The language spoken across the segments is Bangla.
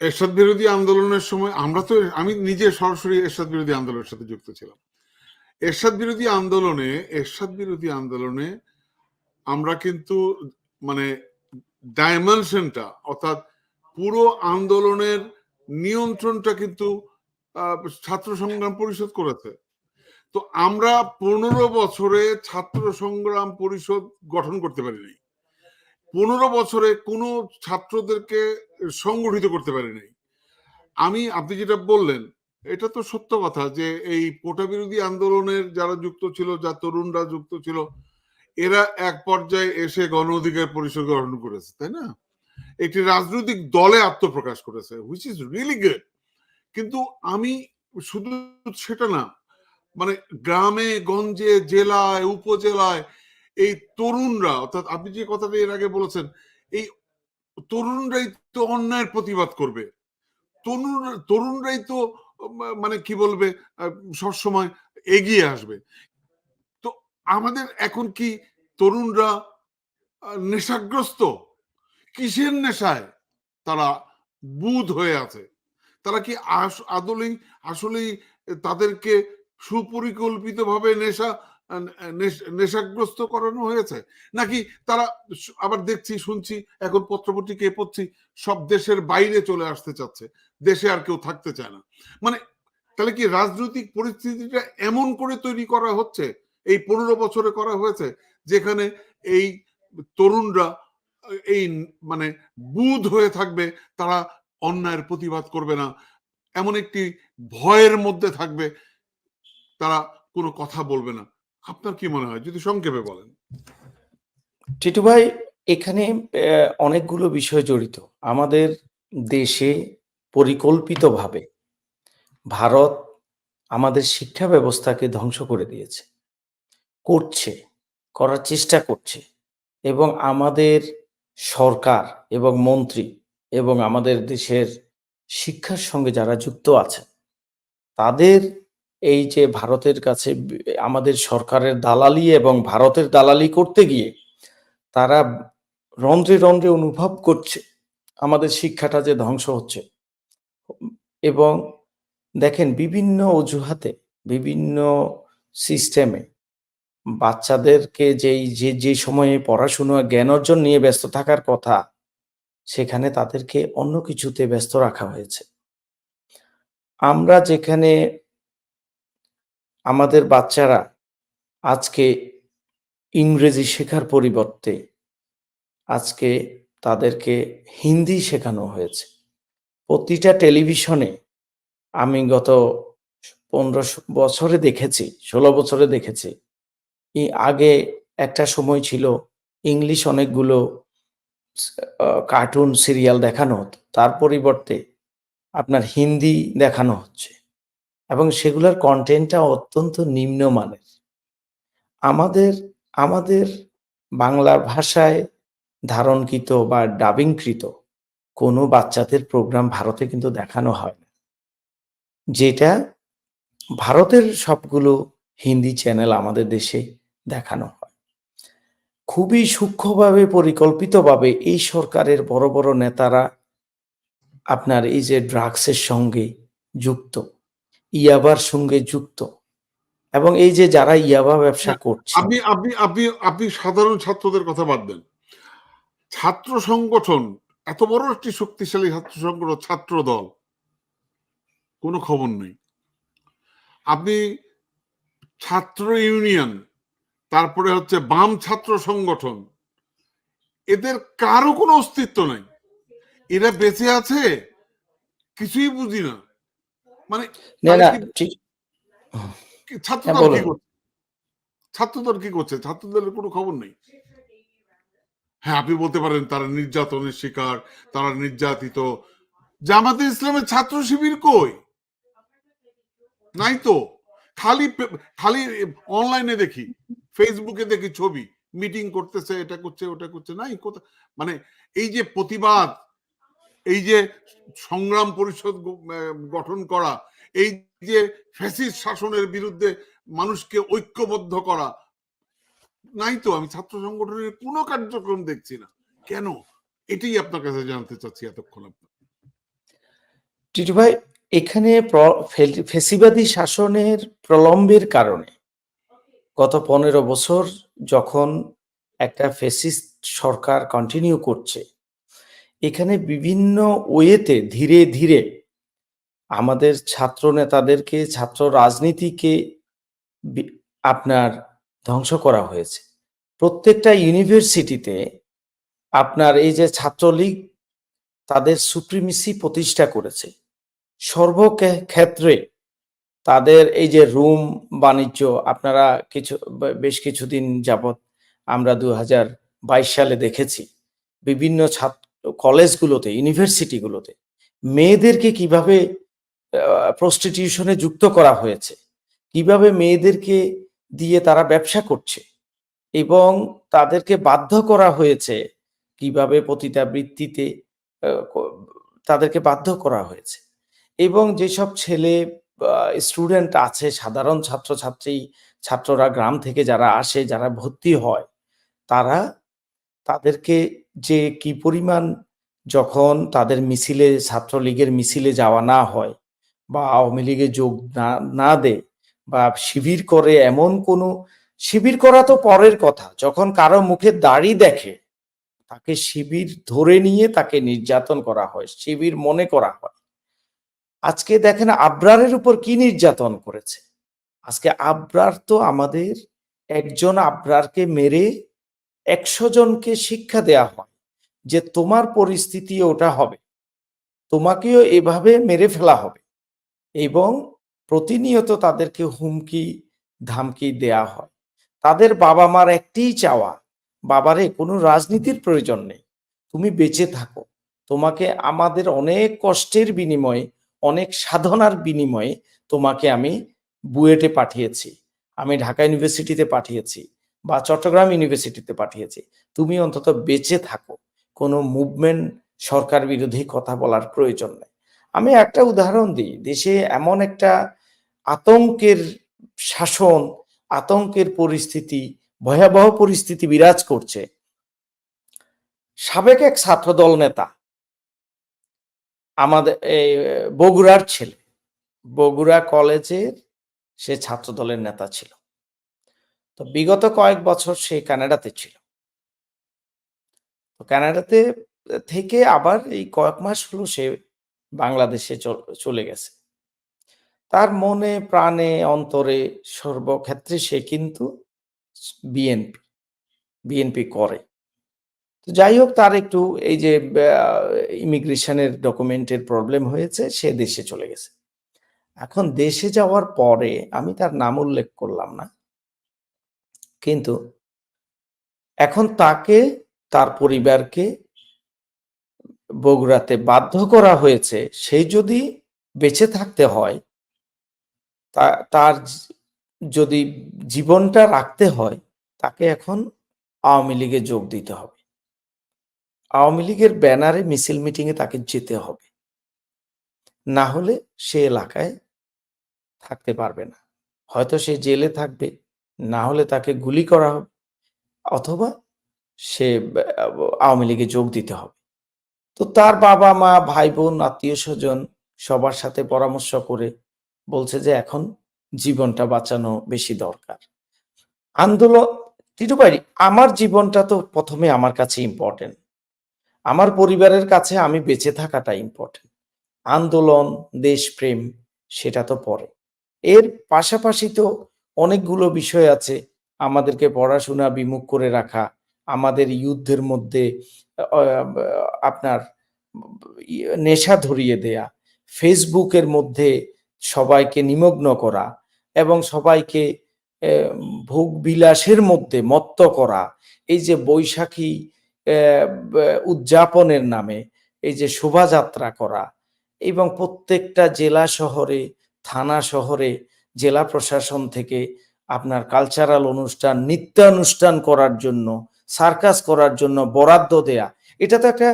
এরশাদ বিরোধী আন্দোলনের সময় আমরা তো, আমি নিজে সরাসরি এরশাদ বিরোধী আন্দোলনের সাথে যুক্ত ছিলাম। এরশাদ বিরোধী আন্দোলনে, এরশাদ বিরোধী আন্দোলনে আমরা কিন্তু মানে ডাইমেনশনটা অর্থাৎ পুরো আন্দোলনের নিয়ন্ত্রণটা কিন্তু ছাত্র সংগ্রাম পরিষদ করেছে। তো আমরা পনেরো বছরে ছাত্র সংগ্রাম পরিষদ গঠন করতে পারিনি। পনেরো বছরে কোনো ছাত্রদেরকে সংগঠিত করতে পারিনি আমি, আপনি যেটা বললেন, এটা তো সত্য কথা যে এই কোটা বিরোধী আন্দোলনের যারা যুক্ত ছিল, যা তরুণরা যুক্ত ছিল, এরা এক পর্যায়ে এসে গণ অধিকার পরিষদ গঠন করেছে, তাই না? একটি রাজনৈতিক দলে আত্মপ্রকাশ করেছে হুইচ ইজ রিয়েলি গুড কিন্তু আমি শুধু সেটা না মানে গ্রামে, গঞ্জে, জেলায়, উপজেলায় এই তরুণরা, অর্থাৎ আপনি যে কথাটা এর আগে বলেছেন, এই তরুণরাই তো অন্যায়ের প্রতিবাদ করবে। তরুণ, তরুণরাই তো মানে কি বলবে সবসময় এগিয়ে আসবে। তো আমাদের এখন কি তরুণরা নেশাগ্রস্ত? কিসের নেশায় তারা বুধ হয়ে আছে? তারা কি আদলেই, আসলেই তাদেরকে সুপরিকল্পিতভাবে নেশ- নেশাগ্রস্ত করানো হয়েছে? নাকি তারা আবার দেখছি, শুনছি, এখন পত্রপত্রিকে পড়ছি, সব দেশের বাইরে চলে আসতে চাচ্ছে, দেশে আর কেউ থাকতে চায় না। মানে তাহলে কি রাজনৈতিক পরিস্থিতিটা এমন করে তৈরি করা হচ্ছে, এই পনেরো বছরে করা হয়েছে, যেখানে এই তরুণরা, এই মানে বুধ হয়ে থাকবে, তারা অন্যায়ের প্রতিবাদ করবে না, এমন একটি ভয়ের মধ্যে থাকবে, তারা কোনো কথা বলবে না। আপনার কি মনে হয়? যদি সংক্ষেপে বলেন। টিটু ভাই, এখানে অনেকগুলো বিষয় জড়িত। আমাদের দেশে পরিকল্পিতভাবে ভারত আমাদের শিক্ষা ব্যবস্থাকে ধ্বংস করে দিয়েছে। করছে, করার চেষ্টা করছে এবং আমাদের সরকার এবং মন্ত্রী এবং আমাদের দেশের শিক্ষার সঙ্গে যারা যুক্ত আছে তাদের এই যে ভারতের কাছে আমাদের সরকারের দালালি এবং ভারতের দালালি করতে গিয়ে তারা রন্ধ্রে রন্ধ্রে অনুভব করছে, আমাদের শিক্ষাটা যে ধ্বংস হচ্ছে। এবং দেখেন, বিভিন্ন অজুহাতে, বিভিন্ন সিস্টেমে বাচ্চাদেরকে যেই, যে যে সময়ে পড়াশুনো জ্ঞান অর্জন নিয়ে ব্যস্ত থাকার কথা, সেখানে তাদেরকে অন্য কিছুতে ব্যস্ত রাখা হয়েছে। আমরা যেখানে আমাদের বাচ্চারা আজকে ইংরেজি শেখার পরিবর্তে আজকে তাদেরকে হিন্দি শেখানো হয়েছে। প্রতিটা টেলিভিশনে আমি গত পনেরো বছরে দেখেছি, ষোলো বছরে দেখেছি এই আগে একটা সময় ছিল ইংলিশ অনেকগুলো কার্টুন সিরিয়াল দেখানো হতো। তার পরিবর্তে আপনার হিন্দি দেখানো হচ্ছে। এবং সেগুলোর কন্টেন্টটা অত্যন্ত নিম্নমানের আমাদের আমাদের বাংলা ভাষায় ধারণকৃত বা ডাবিংকৃত কোনো বাচ্চাদের প্রোগ্রাম ভারতে কিন্তু দেখানো হয় না। যেটা ভারতের সবগুলো হিন্দি চ্যানেল আমাদের দেশে দেখানো হয়। খুবই সূক্ষ্মভাবে, পরিকল্পিতভাবে এই সরকারের বড় বড় নেতারা আপনার এই যে ড্রাগসের সঙ্গে যুক্ত ইয়াবার সঙ্গে যুক্ত। এবং এই যে যারা ইয়াবা ব্যবসা করছে আপনি আপনি আপনি আপনি সাধারণ ছাত্রদের কথা বাদ দেন। ছাত্র সংগঠন এত বড় একটি শক্তিশালী ছাত্র সংগঠন ছাত্র দল কোনো খবর নেই। আপনি ছাত্র ইউনিয়ন তারপরে হচ্ছে বাম ছাত্র সংগঠন এদের কারও কোনো অস্তিত্ব নাই। এরা বেঁচে আছে কিছুই বুঝি না। মানে কি- হ্যাঁ, দল কি। করছে? ছাত্র কি করছে? ছাত্র কোনো খবর নেই? হ্যাঁ আপনি বলতে পারেন তারা নির্যাতনের শিকার তারা নির্যাতিত। জামাতে ইসলামের ছাত্র শিবির কই? নাই তো। খালি খালি অনলাইনে দেখি ফেসবুকে দেখি ছবি। মিটিং করতেছে এটা করছে ওটা করছে নাই কোথা মানে এই যে প্রতিবাদ এই যে সংগ্রাম পরিষদ গঠন করা, এই যে ফ্যাসিস্ট শাসনের বিরুদ্ধে মানুষকে ঐক্যবদ্ধ করা, নাই তো? আমি ছাত্র সংগঠনের কোনো কার্যক্রম দেখছি না। কেন? এটাই আপনার কাছে জানতে চাচ্ছি এতক্ষণ আপনি টিটু ভাই, এখানে ফেসিবাদী শাসনের প্রলম্বের কারণে গত পনেরো বছর যখন একটা ফেসিস্ট সরকার কন্টিনিউ করছে এখানে বিভিন্ন ওয়েতে ধীরে ধীরে আমাদের ছাত্র নেতাদেরকে ছাত্র রাজনীতিকে আপনার ধ্বংস করা হয়েছে। প্রত্যেকটা ইউনিভার্সিটিতে আপনার এই যে ছাত্রলীগ, তাদের সুপ্রিমেসি প্রতিষ্ঠা করেছে। সর্বক্ষেত্রে তাদের এই যে রুম বাণিজ্য, আপনারা কিছু, বেশ কিছুদিন যাবত আমরা দু হাজার বাইশ সালে দেখেছি। বিভিন্ন ছাত্র কলেজগুলোতে, ইউনিভার্সিটিগুলোতে, মেয়েদেরকে কীভাবে প্রস্টিটিউশনে যুক্ত করা হয়েছে, কীভাবে মেয়েদেরকে দিয়ে তারা ব্যবসা করছে এবং তাদেরকে বাধ্য করা হয়েছে, কীভাবে পতিতাবৃত্তিতে তাদেরকে বাধ্য করা হয়েছে এবং যেসব ছেলে স্টুডেন্ট আছে, সাধারণ ছাত্রছাত্রী, ছাত্ররা গ্রাম থেকে যারা আসে, যারা ভর্তি হয়, তারা তাদেরকে যে কি পরিমাণ যখন তাদের মিছিলে, ছাত্রলীগের মিছিলে যাওয়া না হয় বা আওয়ামী লীগে যোগ না না দেয় বা শিবির করে এমন কোনো, শিবির করা তো পরের কথা। যখন কারও মুখে দাড়ি দেখে, তাকে শিবির ধরে নিয়ে তাকে নির্যাতন করা হয়, শিবির মনে করা হয়। আজকে দেখেন আবরারের উপর কি নির্যাতন করেছে। আজকে আবরার তো আমাদের একজন আবরারকে মেরে একশো জনকে শিক্ষা দেয়া হয় যে তোমার পরিস্থিতি ওটা হবে। তোমাকেও এভাবে মেরে ফেলা হবে এবং প্রতিনিয়ত তাদেরকে হুমকি, ধামকি দেয়া হয়। তাদের বাবা মার একটিই চাওয়া, বাবারে, কোনো রাজনীতির প্রয়োজন নেই। তুমি বেঁচে থাকো। তোমাকে আমাদের অনেক কষ্টের বিনিময়ে, অনেক সাধনার বিনিময়ে তোমাকে আমি বুয়েটে পাঠিয়েছি। আমি ঢাকা ইউনিভার্সিটিতে পাঠিয়েছি। বা চট্টগ্রাম ইউনিভার্সিটিতে পাঠিয়েছি। তুমি অন্তত বেঁচে থাকো। কোনো মুভমেন্ট সরকার বিরোধী কথা বলার প্রয়োজন নেই। আমি একটা উদাহরণ দিই। দেশে এমন একটা আতঙ্কের শাসন, আতঙ্কের পরিস্থিতি, ভয়াবহ পরিস্থিতি বিরাজ করছে। সাবেক এক ছাত্রদল নেতা, আমাদের বগুড়ার ছেলে। বগুড়া কলেজের সে ছাত্রদলের নেতা ছিল। তো বিগত কয়েক বছর সে কানাডাতে ছিল। তো কানাডাতে থেকে আবার এই কয়েক মাস হলো সে বাংলাদেশে চল- গেছে। তার মনে, প্রাণে, অন্তরে সর্বক্ষেত্রে সে কিন্তু বিএনপি বিএনপি করে। তো যাই হোক, তার একটু এই যে ইমিগ্রেশনের ডকুমেন্টের প্রবলেম হয়েছে, সে দেশে চলে গেছে। এখন দেশে যাওয়ার পরে আমি তার নাম উল্লেখ করলাম না কিন্তু এখন তাকে, তার পরিবারকে বগুড়াতে বাধ্য করা হয়েছে সেই যদি বেঁচে থাকতে হয় তার যদি জীবনটা রাখতে হয়, তাকে এখন আওয়ামী লীগে যোগ দিতে হবে। আওয়ামী লীগের ব্যানারে মিছিল মিটিংয়ে তাকে যেতে হবে। না হলে সে এলাকায় থাকতে পারবে না। হয়তো সে জেলে থাকবে। না হলে তাকে গুলি করা হবে অথবা সে, আওয়ামী লীগে যোগ দিতে হবে। তো তার বাবা, মা, ভাই, বোন, আত্মীয় স্বজন সবার সাথে পরামর্শ করে বলছে যে এখন জীবনটা বাঁচানো বেশি দরকার। আন্দোলন টিটু আমার জীবনটা তো প্রথমে আমার কাছে ইম্পর্টেন্ট আমার পরিবারের কাছে আমি বেঁচে থাকাটা ইম্পর্টেন্ট আন্দোলন, দেশপ্রেম, সেটা তো পরে। এর পাশাপাশি তো অনেকগুলো বিষয় আছে আমাদেরকে পড়াশোনা বিমুখ করে রাখা, আমাদের যুদ্ধের মধ্যে আপনার নেশা ধরিয়ে দেয়া, ফেসবুকের মধ্যে সবাইকে নিমগ্ন করা এবং সবাইকে ভোগ বিলাসের মধ্যে মত্ত করা, এই যে বৈশাখী উদযাপনের নামে এই যে শোভাযাত্রা করা এবং প্রত্যেকটা জেলা শহরে, থানা শহরে জেলা প্রশাসন থেকে আপনার কালচারাল অনুষ্ঠান, নৃত্যানুষ্ঠান করার জন্য সার্কাস করার জন্য বরাদ্দ দেয়া, এটা তো একটা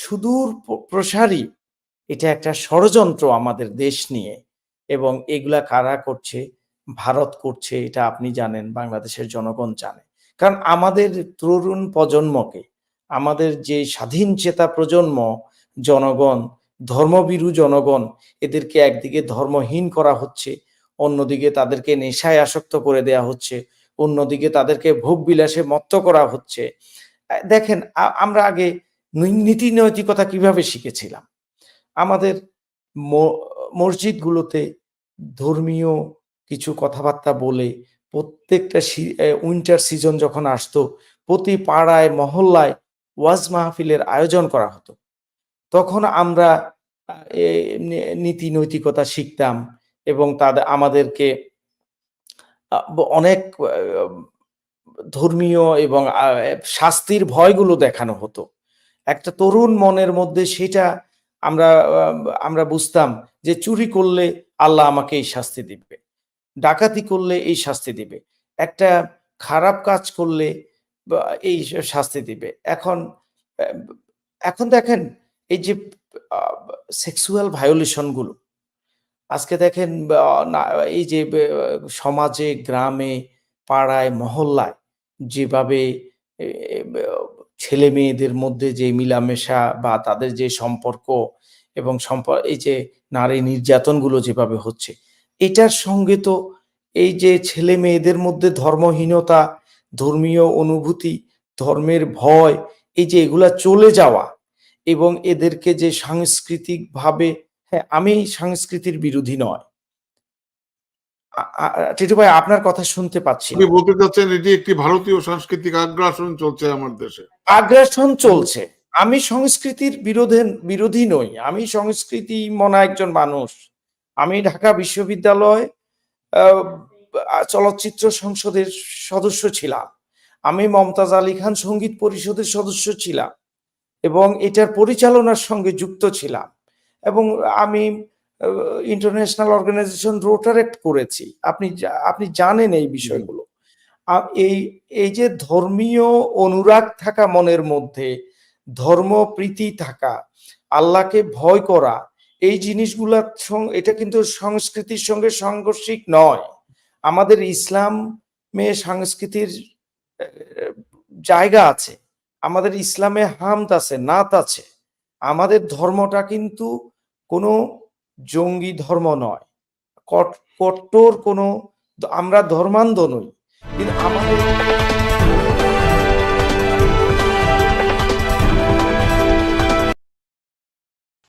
সুদূর প্রসারী। এটা একটা ষড়যন্ত্র আমাদের দেশ নিয়ে এবং এগুলা কারা করছে? ভারত করছে, এটা আপনি জানেন, বাংলাদেশের জনগণ জানে। কারণ আমাদের তরুণ প্রজন্মকে, আমাদের যে স্বাধীন চেতা প্রজন্ম, জনগণ ধর্মবিরু জনগণ, এদেরকে একদিকে ধর্মহীন করা হচ্ছে অন্যদিকে তাদেরকে নেশায় আসক্ত করে দেয়া হচ্ছে, অন্যদিকে তাদেরকে ভোগ বিলাসে মত্ত করা হচ্ছে। দেখেন আমরা আগে নীতি নৈতিকতা কীভাবে শিখেছিলাম? আমাদের মসজিদগুলোতে ধর্মীয় কিছু কথাবার্তা বলে প্রত্যেকটা উইন্টার সিজন যখন আসতো, প্রতি পাড়ায়, মহল্লায় ওয়াজ মাহফিলের আয়োজন করা হতো। তখন আমরা নীতি নৈতিকতা শিখতাম। এবং তাদের আমাদেরকে অনেক ধর্মীয় এবং শাস্তির ভয়গুলো দেখানো হতো। একটা তরুণ মনের মধ্যে সেটা আমরা আমরা বুঝতাম যে চুরি করলে আল্লাহ আমাকে এই শাস্তি দিবে, ডাকাতি করলে এই শাস্তি দিবে, একটা খারাপ কাজ করলে এই শাস্তি দিবে। এখন এখন দেখেন, এই যে সেক্সুয়াল ভায়োলেশনগুলো আজকে দেখেন এই যে সমাজে, গ্রামে, পাড়ায়, মহল্লায় যেভাবে ছেলে মেয়েদের মধ্যে যে মিলামেশা বা তাদের যে সম্পর্ক এবং সম্পর্ক এই যে নারী নির্যাতনগুলো যেভাবে হচ্ছে, এটার সঙ্গে তো এই যে ছেলে মেয়েদের মধ্যে ধর্মহীনতা, ধর্মীয় অনুভূতি, ধর্মের ভয়, এই যে এগুলা চলে যাওয়া এবং এদেরকে যে সাংস্কৃতিক ভাবে হ্যাঁ আমি সংস্কৃতির বিরোধী নয়। টিটু ভাই আপনার কথা শুনতে পাচ্ছি আপনি বলতে চাচ্ছেন এটি একটি ভারতীয় সাংস্কৃতিক আগ্রাসন চলছে আমার দেশে। আগ্রাসন চলছে। আমি সংস্কৃতির বিরোধে বিরোধী নই। আমি সংস্কৃতি মনা একজন মানুষ। আমি ঢাকা বিশ্ববিদ্যালয় চলচ্চিত্র সংসদের সদস্য ছিলাম। আমি মমতাজ আলী খান সংগীত পরিষদের সদস্য ছিলাম এবং এটার পরিচালনার সঙ্গে যুক্ত ছিলাম। এবং আমি ইন্টারন্যাশনাল অর্গানাইজেশন রোটারেক্ট করেছি। আপনি আপনি জানেন এই বিষয়গুলো। এই এই যে ধর্মীয় অনুরাগ থাকা মনের মধ্যে ধর্মপ্রীতি থাকা আল্লাহকে ভয় করা এই জিনিসগুলার সঙ্গে এটা কিন্তু সংস্কৃতির সঙ্গে সাংঘর্ষিক নয়। আমাদের ইসলামে সংস্কৃতির জায়গা আছে। আমাদের ইসলামে হামদ আছে নাত আছে। আমাদের ধর্মটা কিন্তু কোনো জঙ্গি ধর্ম নয়। কট- কট্টর কোনো আমরা ধর্মান্ধ নই। কিন্তু আমাদের